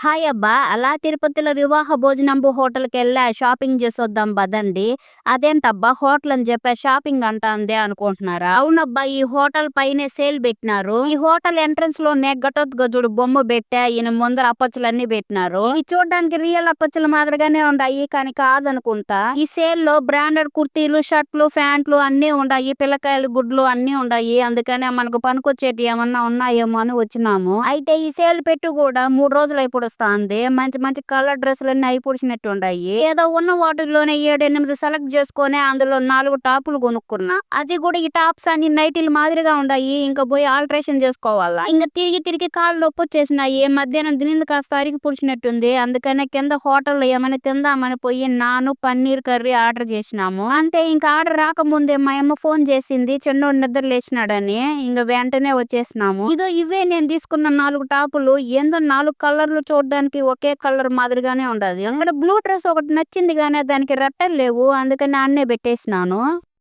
Hi అబ్బా! అలా తిరుపతిలో వివాహ భోజనంబు హోటల్‌కెళ్ళా షాపింగ్ చేసొద్దాం పదండి. అదేంటబ్బా హోటల్ అని చెప్పా షాపింగ్ అంటాందే అనుకుంటున్నారా? అవునబ్బా ఈ హోటల్ పైనే సేల్ పెట్టినారు. ఈ హోటల్ ఎంట్రన్స్-లోనే ఘటోత్కచుడు బొమ్మ పెట్టా. ఈయన ముందర అప్పచ్చులన్నీ పెట్టినారు. ఇవి చూడ్డానికి రియల్ అప్పచ్చుల మాదిరిగానే ఉండాయి. కానీ కాదనుకుంటా. ఈ సేల్‌లో బ్రాండెడ్ కుర్తీలు, షర్టులు, ప్యాంట్లు అన్నీ ఉండాయి. పిల్లకాయల గుడ్లు అన్నీ ఉండాయి. అందుకనే మనకు పనికొచ్చేటివి ఏమన్నా ఉన్నాయేమో అని వచ్చినాము. అయితే ఈ సేల్ పెట్టి కూడా మూడు రోజులు వస్తుంది మంచి మంచి కలర్ డ్రెస్సులన్నీ అయిపోడిచినట్టు ఉండాయి. ఏదో ఉన్న వాటిల్లోనే ఏడెనిమిది సెలెక్ట్ చేసుకొని అందులో నాలుగు టాపులు కొనుక్కున్నా. అది కూడా ఈ టాప్స్ అన్ని నైటీలు మాదిరిగా ఉండాయి. ఇంకా పోయి ఆల్ట్రేషన్ చేసుకోవాలా. ఇంకా తిరిగి తిరిగి కాళ్ళు నొప్పొచ్చేసినాయి. మధ్యాహ్నం తినింది కాస్త అరిగి పుడిచినట్టుంది. అందుకనే కింద హోటల్‌లో ఏమైనా తిందామని పోయి నాను పన్నీర్ కర్రీ ఆర్డర్ చేసినాము. అంతే ఇంకా ఆర్డర్ రాకముందే మా అమ్మ ఫోన్ చేసింది చిన్నోడు నిద్ర లేచినాడని. ఇంకా వెంటనే వచ్చేసినాము. ఇదో ఇవే నేను తీసుకున్న నాలుగు టాపులు. ఏందో నాలుగు కలర్లు చూడడానికి ఒకే కలర్ మాదిరిగానే ఉండాది. అక్కడ బ్లూ డ్రెస్ ఒకటి నచ్చింది గానీ దానికి రెట్టలు లేవు. అందుకని ఆడనే పెట్టేసినాను.